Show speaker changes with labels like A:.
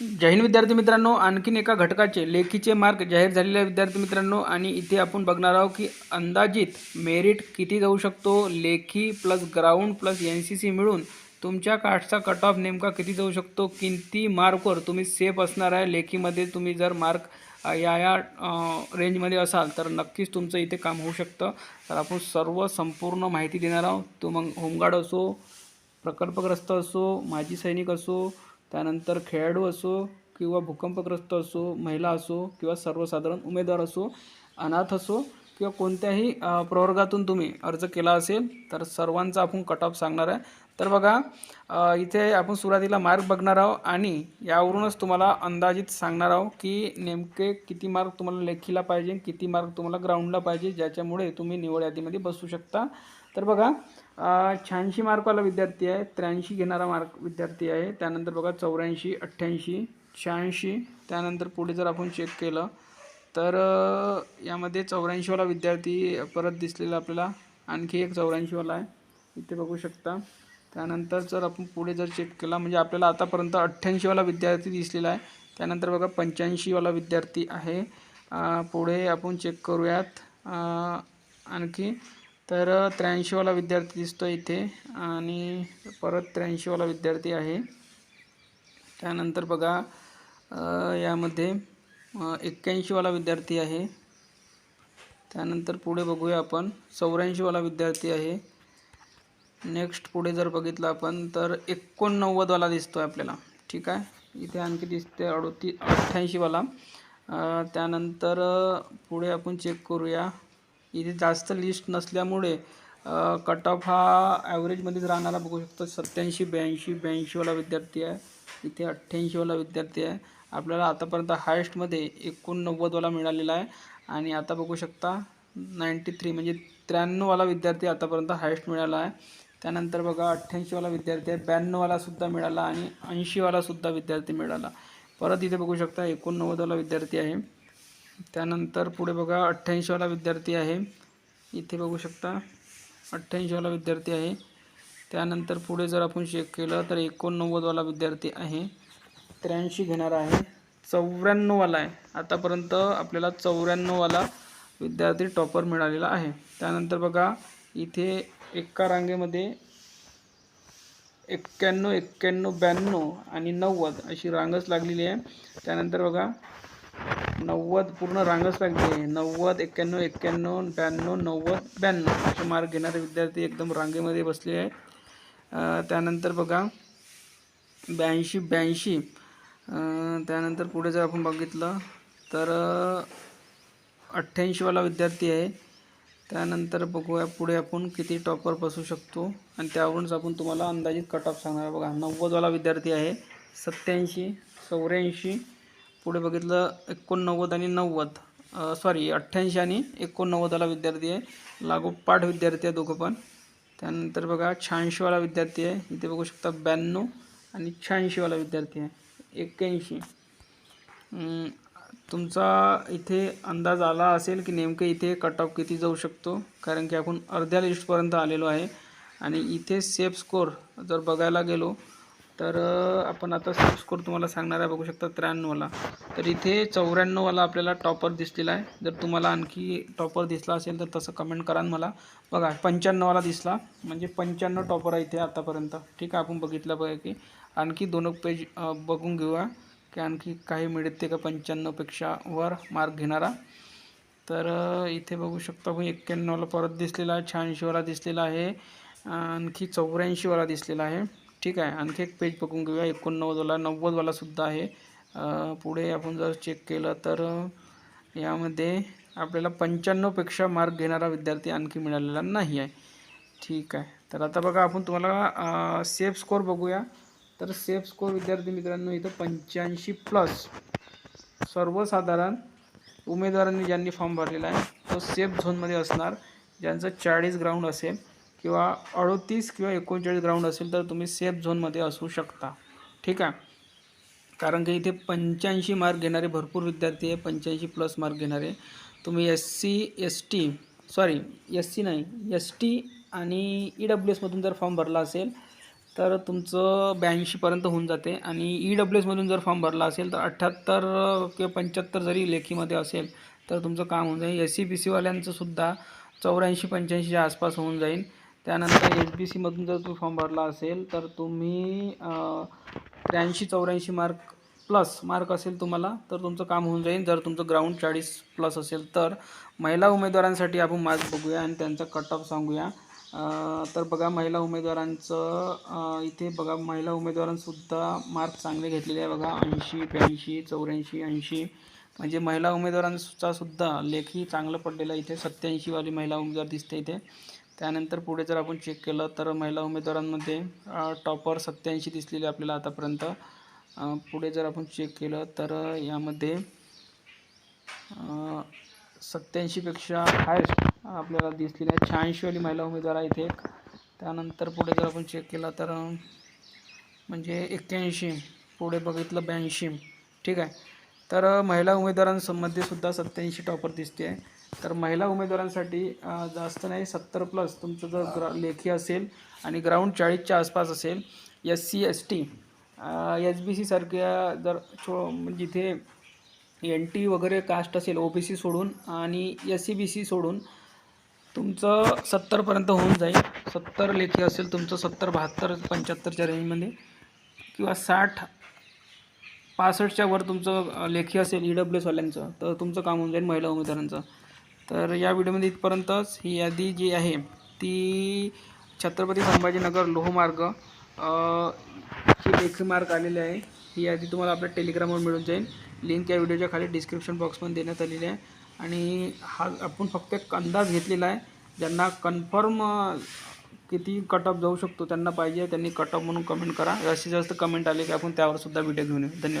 A: जैन विद्यार्थी मित्रांनो आणखीन एका घटकाचे लेखीचे मार्क जाहीर झालेले आहे विद्यार्थी मित्रांनो आणि इथे आपण बघणार आहोत की अंदाजित मेरिट किती जाऊ शकतो लेखी plus ground plus N C C मिळून तुमच्या कास्टचा कट ऑफ नेमका किती जाऊ शकतो किती मार्कवर तुम्ही सेफ असणार आहे लेखीमध्ये तुम्ही जर मार्क या या रेंजमध्ये असाल तर नक्कीच तुमचं इथे काम होऊ शकतं. तर आपण सर्व संपूर्ण माहिती देणार आहोत. तो मग होमगार्ड असो प्रकल्पग्रस्त असो माजी सैनिक असो त्यानंतर खेळाडू असो किंवा भूकंपग्रस्त असो महिला असो किंवा सर्वसाधारण उमेदवार असो अनाथ असो किंवा कोणत्याही प्रवर्गातून तुम्ही अर्ज केला असेल तर सर्वांचा आपण कट ऑफ सांगणार आहे. तर बघा इथे आपण सुरुवातीला मार्क बघणार आहोत आणि यावरूनच तुम्हाला अंदाजित सांगणार आहोत की नेमके किती मार्क तुम्हाला लेखीला पाहिजे किती मार्क तुम्हाला ग्राउंडला पाहिजे ज्याच्यामुळे तुम्ही निवड यादीमध्ये बसू शकता. तर बघा शहाऐंशी मार्कवाला विद्यार्थी आहे त्र्याऐंशी घेणारा मार्क विद्यार्थी आहे त्यानंतर बघा चौऱ्याऐंशी अठ्ठ्याऐंशी शहाऐंशी त्यानंतर पुढे जर आपण चेक केलं तर यामध्ये चौऱ्याऐंशीवाला विद्यार्थी परत दिसलेला आपल्याला. आणखी एक चौऱ्याऐंशीवाला आहे. इथे बघू शकता. त्यानंतर जर आपण पुढे जर चेक केला म्हणजे आपल्याला आतापर्यंत अठ्ठ्याऐंशीवाला विद्यार्थी दिसलेला आहे. त्यानंतर बघा पंच्याऐंशीवाला विद्यार्थी आहे. पुढे आपण चेक करूयात. आणखी तर त्र्याऐंशीवाला विद्यार्थी दिसतो इथे. आणि परत त्र्याऐंशीवाला विद्यार्थी आहे. त्यानंतर बघा यामध्ये एक्क्याऐंशीवाला विद्यार्थी आहे. त्यानंतर पुढे बघूया आपण. चौऱ्याऐंशीवाला विद्यार्थी आहे. नेक्स्ट पुढे जर बघितलं आपण तर एकोणनव्वदवाला दिसतो आहे आपल्याला. ठीक आहे? इथे आणखी दिसते अडोती अठ्ठ्याऐंशीवाला त्यानंतर पुढे आपण चेक करूया. इथे जास्त लिस्ट नसल्यामुळे कट ऑफ हा ॲव्हरेजमध्येच राहणारा बघू शकतो. सत्याऐंशी ब्याऐंशी ब्याऐंशीवाला विद्यार्थी आहे. इथे अठ्ठ्याऐंशीवाला विद्यार्थी आहे. आपल्याला आतापर्यंत हायेस्टमध्ये एकोणनव्वदवाला मिळालेला आहे. आणि आता बघू शकता नाईंटी थ्री म्हणजे त्र्याण्णववाला विद्यार्थी आतापर्यंत हायेस्ट मिळाला आहे. त्यानंतर बघा अठ्ठ्याऐंशीवाला विद्यार्थी आहे. ब्याण्णववालासुद्धा मिळाला आणि ऐंशीवालासुद्धा विद्यार्थी मिळाला. परत इथे बघू शकता एकोणनव्वदवाला विद्यार्थी आहे. त्यानंतर पुढे बघा अठ्ठ्याऐंशीवाला विद्यार्थी आहे. इथे बघू शकता अठ्ठ्याऐंशीवाला विद्यार्थी आहे. त्यानंतर पुढे जर आपण चेक केलं तर एकोणनव्वदवाला विद्यार्थी आहे. त्र्याऐंशी घेणार आहे. चौऱ्याण्णववाला आहे. आतापर्यंत आपल्याला चौऱ्याण्णववाला विद्यार्थी टॉपर मिळालेला आहे. त्यानंतर बघा इथे एका रांगेमध्ये एक्क्याण्णव एक्क्याण्णव ब्याण्णव आणि नव्वद अशी रांगच लागलेली आहे. त्यानंतर बघा नव्वद पूर्ण रांगच लागली आहे. नव्वद एक्क्याण्णव एक्क्याण्णव ब्याण्णव नव्वद ब्याण्णव असे मार्क घेणारे विद्यार्थी एकदम रांगेमध्ये बसले आहे त्यानंतर बघा ब्याऐंशी ब्याऐंशी. त्यानंतर पुढे जर आपण बघितलं तर अठ्ठ्याऐंशीवाला विद्यार्थी आहे. त्यानंतर बघूया पुढे आपण किती टॉपर बसू शकतो. आणि त्यावरूनच आपण तुम्हाला अंदाजित कट ऑफ सांगणार आहे. बघा नव्वदवाला विद्यार्थी आहे. सत्याऐंशी चौऱ्याऐंशी पुढे बघितलं एकोणनव्वद आणि नव्वद. सॉरी अठ्ठ्याऐंशी आणि एकोणनव्वदवाला विद्यार्थी आहे. लागोपाठ विद्यार्थी आहे दोघं पण. त्यानंतर बघा शहाऐंशीवाला विद्यार्थी आहे. इथे बघू शकता ब्याण्णव आणि शहाऐंशीवाला विद्यार्थी आहे. एक्क्याऐंशी. तुमचा इथे अंदाज आला असेल की नेमकं इथे कट ऑफ किती जाऊ शकतो? कारण की आपण अर्ध्या लिस्टपर्यंत आलेलो आहे. आणि इथे सेफ स्कोर जर बघायला गेलो तर आपण आता स्कोर तुम्हाला सांगणार आहे बघू शकता त्र्याण्णवला. तर इथे चौऱ्याण्णववाला आपल्याला टॉपर दिसलेला आहे. जर तुम्हाला आणखी टॉपर दिसला असेल तर तसं कमेंट करा मला बघा पंच्याण्णववाला दिसला. म्हणजे पंच्याण्णव टॉपर आहे इथे आतापर्यंत. ठीक आहे आपण बघितलं बघा की आणखी दोन पेज बघून घेऊया की आणखी काही मिळते का पंच्याण्णवपेक्षा वर मार्क घेणारा. तर इथे बघू शकता आपण एक्क्याण्णवला परत दिसलेला आहे शहाऐंशीवाला दिसलेला आहे आणखी चौऱ्याऐंशीवाला दिसलेला आहे. ठीक आहे. आणखी एक पेज बघून घेऊया. एकोणनव्वदवाला नव्वदवालासुद्धा आहे. पुढे आपण जर चेक केलं तर यामध्ये आपल्याला पंच्याण्णवपेक्षा मार्क घेणारा विद्यार्थी आणखी मिळालेला नाही आहे. ठीक आहे. तर आता बघा आपण तुम्हाला सेफ स्कोर बघूया. तर सेफ स्कोर विद्यार्थी मित्रांनो इथं पंच्याऐंशी प्लस सर्वसाधारण उमेदवारांनी ज्यांनी फॉर्म भरलेला आहे तो सेफ झोनमध्ये असणार. ज्यांचं चाळीस ग्राउंड असेल किंवा अडोतीस किंवा एकोणचाळीस ग्राउंड असेल तर तुम्ही सेफ झोनमध्ये असू शकता. ठीक आहे? कारण की इथे पंच्याऐंशी मार्क घेणारे भरपूर विद्यार्थी आहे पंच्याऐंशी प्लस मार्क घेणारे. तुम्ही S C S T sorry S C नाही एस टी आणि ई डब्ल्यू एसमधून जर फॉर्म भरला असेल तर तुमचं ब्याऐंशीपर्यंत होऊन जाते. आणि ई डब्ल्यू एसमधून जर फॉर्म भरला असेल तर अठ्ठ्याहत्तर किंवा पंच्याहत्तर जरी लेखीमध्ये असेल तर तुमचं काम होऊन जाईल. एस सी बी सीवाल्यांचंसुद्धा चौऱ्याऐंशी पंच्याऐंशीच्या आसपास होऊन जाईल. त्यानंतर एच बी सीमधून जर तुम्ही फॉर्म भरला असेल तर तुम्ही त्र्याऐंशी चौऱ्याऐंशी मार्क प्लस मार्क असेल तुम्हाला तर तुमचं काम होऊन जाईल. जर तुमचं ग्राउंड चाळीस प्लस असेल तर महिला उमेदवारांसाठी आपण मार्क बघूया आणि त्यांचा कट ऑफ सांगूया. तर बघा महिला उमेदवारांचं इथे बघा महिला उमेदवारांसुद्धा मार्क चांगले घेतलेले आहे बघा. ऐंशी ब्याऐंशी चौऱ्याऐंशी ऐंशी. म्हणजे महिला उमेदवारांचा सुद्धा लेखी चांगलं पडलेलं इथे. सत्याऐंशीवाली महिला उमेदवार दिसते इथे. त्यानंतर पुढे जर आपण चेक केलं तर महिला उमेदवारांमध्ये टॉपर सत्याऐंशी दिसलेले आपल्याला आतापर्यंत. पुढे जर आपण चेक केलं तर यामध्ये सत्याऐंशीपेक्षा हायस्ट आपल्याला दिसलेली आहे शहाऐंशीवाली महिला उमेदवार आहेत एक. त्यानंतर पुढे जर आपण चेक केला तर म्हणजे एक्क्याऐंशी पुढे बघितलं ब्याऐंशी ठीक आहे. तर महिला उमेदवारांमध्ये सुद्धा सत्याऐंशी टॉपर दिसते. आहे तर महिला उमेदवारांसाठी जास्त नाही सत्तर प्लस तुमचं जर ग्रा लेखी असेल आणि ग्राउंड चाळीसच्या आसपास असेल S C S T S B सीसारख्या जर छो म्हणजे जिथे एन टी वगैरे कास्ट असेल ओ बी सी सोडून आणि एस सी बी सी सोडून तुमचं सत्तरपर्यंत होऊन जाईल. सत्तर लेखी असेल तुमचं सत्तर बहात्तर पंच्याहत्तरच्या रेंजमध्ये किंवा साठ पासष्टच्या वर तुमचं लेखी असेल ई डब्ल्यू एसवाल्यांचं तर तुमचं काम होऊन जाईल महिला उमेदवारांचं. तर या व्हिडिओमध्ये इथपर्यंतच ही यादी जी आहे ती छत्रपती संभाजीनगर लोहमार्ग ही लेखी मार्ग आलेले आहे. ही यादी तुम्हाला आपल्या टेलिग्रामवर मिळून जाईल. लिंक या व्हिडिओच्या खाली डिस्क्रिप्शन बॉक्समध्ये देण्यात आलेली आहे. आणि हा आपण फक्त एक अंदाज घेतलेला आहे. ज्यांना कन्फर्म किती कट ऑफ जाऊ शकतो त्यांना पाहिजे त्यांनी कट ऑफ म्हणून कमेंट करा. जास्तीत जास्त कमेंट आले की आपण त्यावर सुद्धा व्हिडिओ घेऊन येऊ. धन्यवाद.